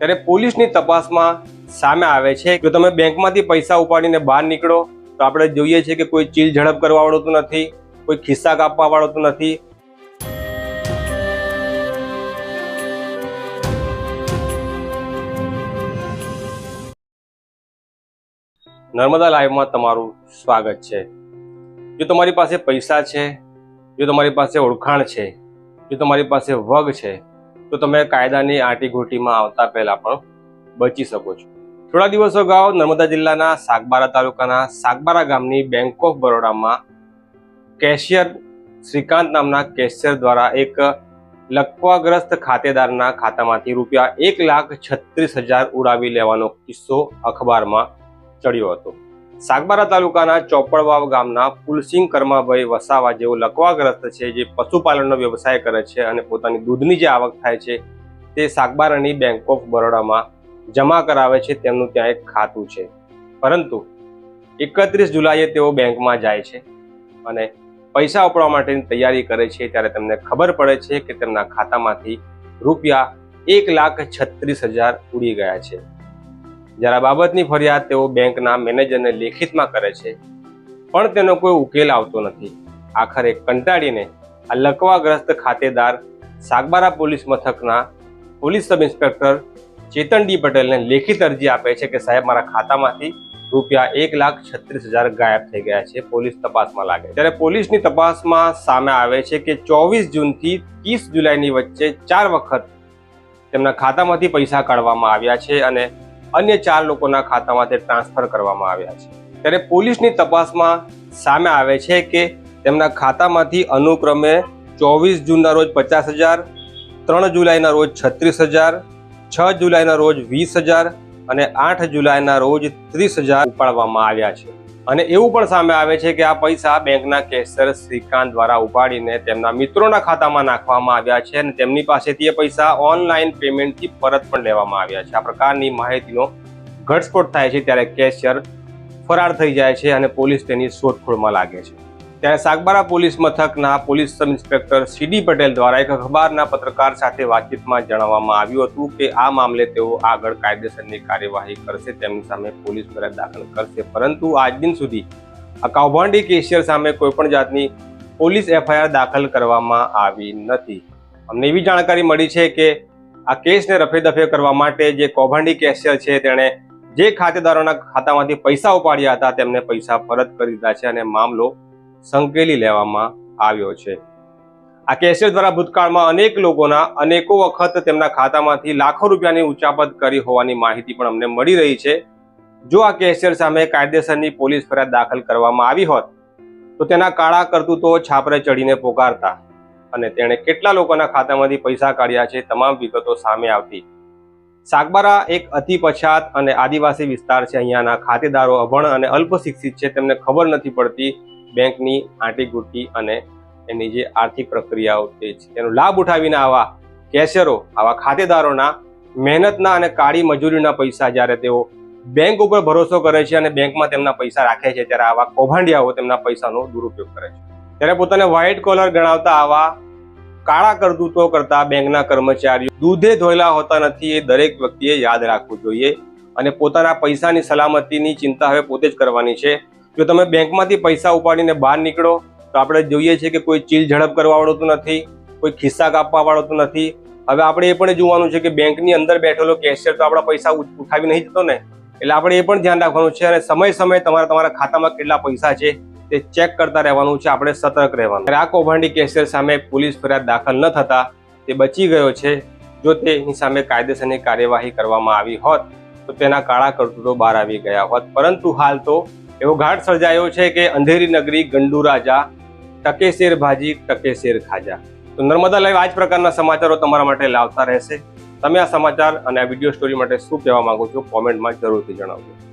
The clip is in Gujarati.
ત્યારે પોલીસની તપાસમાં સામે આવે છે કે તમે બેંકમાંથી પૈસા ઉપાડીને બહાર નીકળો, તો આપણે જોઈએ છીએ કે કોઈ ચીલ ઝડપ કરવા વાળતું નથી, કોઈ ખિસ્સા કાપવા વાળતું નથી. નર્મદા લાઈવમાં તમારું સ્વાગત છે. જો તમારી પાસે પૈસા છે, જો તમારી પાસે ઓળખાણ છે, જો તમારી પાસે વગ છે તો તમે કાયદાની આંટીઘૂંટીમાં આવતા પહેલા પણ બચી શકો છો. થોડા દિવસો અગાઉ નર્મદા જિલ્લાના સાગબારા તાલુકાના સાગબારા ગામની બેંક ઓફ બરોડામાં કેશિયર શ્રીકાંત નામના કેશિયર દ્વારા એક લકવાગ્રસ્ત ખાતેદારના ખાતામાંથી રૂપિયા એક લાખ છત્રીસ હજાર ઉડાવી લેવાનો કિસ્સો અખબારમાં ચડ્યો હતો. સાગબારા તાલુકાના ચોપડવાવ ગામના ફુલસિંહ કર્માભાઈ વસાવા જેઓ લકવાગ્રસ્ત છે, જે પશુપાલનનો વ્યવસાય કરે છે અને પોતાની દૂધની જે આવક થાય છે, તે સાગબારાની બેંક ઓફ બરોડામાં જમા કરાવે છે, તેમનું ત્યાં એક ખાતું છે. પરંતુ એકત્રીસ જુલાઈએ તેઓ બેંકમાં જાય છે અને પૈસા ઉપડવા માટેની તૈયારી કરે છે, ત્યારે તેમને ખબર પડે છે કે તેમના ખાતામાંથી રૂપિયા એક લાખ છત્રીસ હજાર ઉડી ગયા છે. જ્યારે બાબતની ફરિયાદ તેઓ બેંકના મેનેજરને લેખિતમાં કરે છે, પણ તેનો કોઈ ઉકેલ આવતો નથી. આખરે કંટાળીને આ લકવાગ્રસ્ત ખાતેદાર સાગબારા પોલીસ મથકના police sub inspector Chetan D પટેલને લેખિત અરજી આપે છે કે સાહેબ, મારા ખાતામાંથી રૂપિયા એક લાખ છત્રીસ હજાર ગાયબ થઈ ગયા છે, પોલીસ તપાસમાં લાગે ત્યારે પોલીસની તપાસમાં સામે આવે છે કે ચોવીસ જૂનથી ત્રીસ જુલાઈની વચ્ચે ચાર વખત તેમના ખાતામાંથી પૈસા કાઢવામાં આવ્યા છે અને અન્ય ચાર લોકોના ખાતામાં ટ્રાન્સફર કરવામાં આવ્યા છે. ત્યારે પોલીસની તપાસમાં સામે આવે છે કે તેમના ખાતામાંથી અનુક્રમે ચોવીસ જૂનના રોજ પચાસ હજાર, ત્રણ જુલાઈના રોજ છત્રીસ હજાર, છ જુલાઈના રોજ વીસ હજાર અને આઠ જુલાઈના રોજ ત્રીસ હજાર ઉપાડવામાં આવ્યા છે. અને એવું પણ સામે આવે છે કે આ પૈસા બેંકના કેશિયર શ્રીકાંત દ્વારા ઉપાડીને તેમના મિત્રોના ખાતામાં નાખવામાં આવ્યા છે અને તેમની પાસેથી એ પૈસા ઓનલાઈન પેમેન્ટથી પરત પણ લેવામાં આવ્યા છે. આ પ્રકારની માહિતીનો ઘટસ્ફોટ થાય છે ત્યારે કેશિયર ફરાર થઈ જાય છે અને પોલીસ તેની શોધખોળમાં લાગે છે. ત્યારે સાગબારા પોલીસ મથકના police sub inspector CD Patel દ્વારા એક અખબારના પત્રકાર સાથે વાતચીતમાં જણાવવામાં આવ્યું હતું કે આ મામલે તેઓ આગળ કાયદેસરની કાર્યવાહી કરશે, તેમની સામે પોલીસ ફરિયાદ દાખલ કરશે. પરંતુ આજ દિન સુધી આ કૌભાંડી કેશિયર સામે કોઈપણ જાતની પોલીસ એફઆઈઆર દાખલ કરવામાં આવી નથી. અમને એવી જાણકારી મળી છે કે આ કેસને રફે દફે કરવા માટે જે કૌભાંડી કેશિયર છે તેણે જે ખાતેદારોના ખાતામાંથી પૈસા ઉપાડ્યા હતા, તેમને પૈસા પરત કરી દીધા છે અને મામલો સંકેલી લેવામાં આવ્યો છે. આ કેશિયર દ્વારા ભૂતકાળમાં અનેક લોકોના અનેકો વખત તેમના ખાતામાંથી લાખો રૂપિયાની ઉચાપત કરી હોવાની માહિતી પણ અમને મળી રહી છે. જો આ કેશિયર સામે કાયદેસરની પોલીસ ફરિયાદ દાખલ કરવામાં આવી હોત, તો તેના કાળા કરતૂતો છાપરે ચડીને પોકારતા અને તેણે કેટલા લોકોના ખાતામાંથી પૈસા કાઢ્યા છે તમામ વિગતો સામે આવતી. સાગબારા એક અતિ પછાત અને આદિવાસી વિસ્તાર છે. અહીંયાના ખાતેદારો અભણ અને અલ્પશિક્ષિત છે. તેમને ખબર નથી પડતી બેંકની આંટીઘૂંટી અને એની જે આર્થિક પ્રક્રિયાઓ તે છે, તેનો લાભ ઉઠાવીને આવા કેશિયરો, આવા ખાતેદારોના મહેનતના અને કાળી મજૂરીના પૈસા જ્યારે તેઓ બેંક ઉપર ભરોસો કરે છે અને બેંકમાં તેમના પૈસા રાખે છે, ત્યારે આવા કૌભાંડિયાઓ તેમના પૈસાનો દુરુપયોગ કરે છે. ત્યારે પોતાને વ્હાઇટ કોલર ગણાવતા આવા કાળા કરતૂતો કરતા બેંકના કર્મચારીઓ દૂધે ધોયેલા હોતા નથી એ દરેક વ્યક્તિએ યાદ રાખવું જોઈએ અને પોતાના પૈસાની સલામતીની ચિંતા હવે પોતે જ કરવાની છે. જો તમે બેંકમાંથી પૈસા ઉપાડીને બહાર નીકળો, તો આપણે જોઈએ છીએ કે કોઈ ચીલ ઝડપ કરવા વાળું તો નથી, કોઈ ખિસ્સા કાપવા વાળો તો નથી. હવે આપણે એ પણ જોવાનું છે કે બેંકની અંદર બેઠેલો કેશિયર તો આપણા પૈસા ઉઠાવી નહીં જતો ને? એટલે આપણે એ પણ ધ્યાન રાખવાનું છે અને સમય સમય તમારા તમારા ખાતામાં કેટલા પૈસા છે તે ચેક કરતા રહેવાનું છે, આપણે સતર્ક રહેવાનું. આ કૌભાંડી કેશિયર સામે પોલીસ ફરિયાદ દાખલ ન થતા તે બચી ગયો છે. જો તેની સામે કાયદેસરની કાર્યવાહી કરવામાં આવી હોત, તો તેના કાળા કરતૂતો બહાર આવી ગયા હોત. પરંતુ હાલ તો એવો ઘાટ સર્જાયો છે કે અંધેરી નગરી ગંડુ રાજા ટકે શેર ભાજી ટકે શેર ખાજા. તો નર્મદા લાઈવ આ જ પ્રકારના સમાચારો તમારા માટે લાવતા રહેશે. તમે આ સમાચાર અને આ વીડિયો સ્ટોરી માટે શું કહેવા માંગો છો કોમેન્ટમાં જરૂરથી જણાવજો.